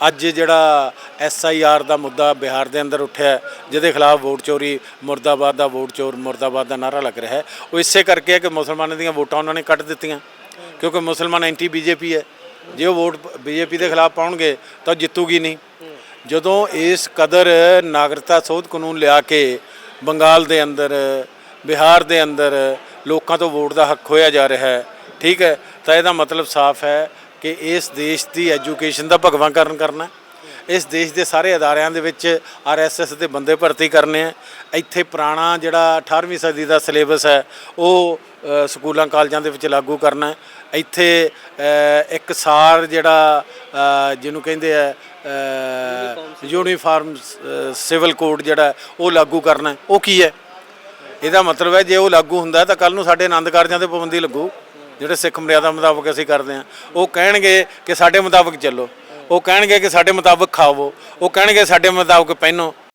ਅੱਜ ਜਿਹੜਾ S I R ਦਾ ਮੁੱਦਾ ਬਿਹਾਰ ਦੇ ਅੰਦਰ ਉੱਠਿਆ ਜਿਹਦੇ ਖਿਲਾਫ ਵੋਟ ਚੋਰੀ, ਮੁਰਦਾਬਾਦ ਦਾ ਵੋਟ ਚੋਰ, ਮੁਰਦਾਬਾਦ ਦਾ ਨਾਰਾ ਲੱਗ ਰਿਹਾ ਹੈ। ਉਹ ਇਸੇ ਕਰਕੇ ਹੈ ਕਿ ਮੁਸਲਮਾਨਾਂ ਦੀਆਂ ਵੋਟਾਂ ਉਹਨਾਂ ਨੇ ਕੱਟ ਦਿੱਤੀਆਂ, ਕਿਉਂਕਿ ਮੁਸਲਮਾਨ ਐਂਟੀ ਬੀਜੇਪੀ ਹੈ। ਜੇ ਉਹ ਵੋਟ ਬੀਜੇਪੀ ਦੇ ਖਿਲਾਫ ਪਾਉਣਗੇ, ਤਾਂ ਉਹ ਜਿੱਤੂਗੀ ਨਹੀਂ। ਜਦੋਂ ਇਸ ਕਦਰ ਨਾਗਰਿਕਤਾ ਸੋਧ ਕਾਨੂੰਨ ਲਿਆ ਕੇ ਬੰਗਾਲ ਦੇ ਅੰਦਰ, ਬਿਹਾਰ ਦੇ ਅੰਦਰ ਲੋਕਾਂ ਤੋਂ ਵੋਟ ਦਾ ਹੱਕ ਖੋਇਆ ਜਾ ਰਿਹਾ ਹੈ, ਠੀਕ ਹੈ, ਤਾਂ ਇਹਦਾ ਮਤਲਬ ਸਾਫ਼ ਹੈ ਕਿ ਇਸ ਦੇਸ਼ ਦੀ ਐਜੂਕੇਸ਼ਨ ਦਾ ਭਗਵਾਂਕਰਨ ਕਰਨਾ ਇਸ ਦੇਸ਼ ਦੇ ਸਾਰੇ ਅਦਾਰਿਆਂ ਦੇ ਵਿੱਚ ਆਰਐਸਐਸ ਦੇ ਬੰਦੇ ਭਰਤੀ ਕਰਨੇ ਆ ਇੱਥੇ ਪੁਰਾਣਾ ਜਿਹੜਾ 18ਵੀਂ ਸਦੀ ਦਾ ਸਿਲੇਬਸ ਹੈ, ਉਹ ਸਕੂਲਾਂ ਕਾਲਜਾਂ ਦੇ ਵਿੱਚ ਲਾਗੂ ਕਰਨਾ ਇੱਥੇ ਇੱਕ ਸਾਰ ਜਿਹੜਾ ਜਿਹਨੂੰ ਕਹਿੰਦੇ ਆ ਯੂਨੀਫਾਰਮ ਸਿਵਲ ਕੋਡ ਜਿਹੜਾ ਉਹ ਲਾਗੂ ਕਰਨਾ ਉਹ ਕੀ ਹੈ? ਇਹਦਾ ਮਤਲਬ ਹੈ, ਜੇ ਉਹ ਲਾਗੂ ਹੁੰਦਾ ਤਾਂ ਕੱਲ ਨੂੰ ਸਾਡੇ ਆਨੰਦ ਕਾਰਜਾਂ ਤੇ ਪਾਬੰਦੀ ਲੱਗੂ। ਜਿਹੜੇ ਸਿੱਖ ਮਰਿਆਦਾ ਮੁਤਾਬਕ ਅਸੀਂ ਕਰਦੇ ਹਾਂ, ਉਹ ਕਹਿਣਗੇ ਕਿ ਸਾਡੇ ਮੁਤਾਬਕ ਚੱਲੋ, ਉਹ ਕਹਿਣਗੇ ਕਿ ਸਾਡੇ ਮੁਤਾਬਕ ਖਾਵੋ, ਉਹ ਕਹਿਣਗੇ ਸਾਡੇ ਮੁਤਾਬਕ ਪਹਿਨੋ।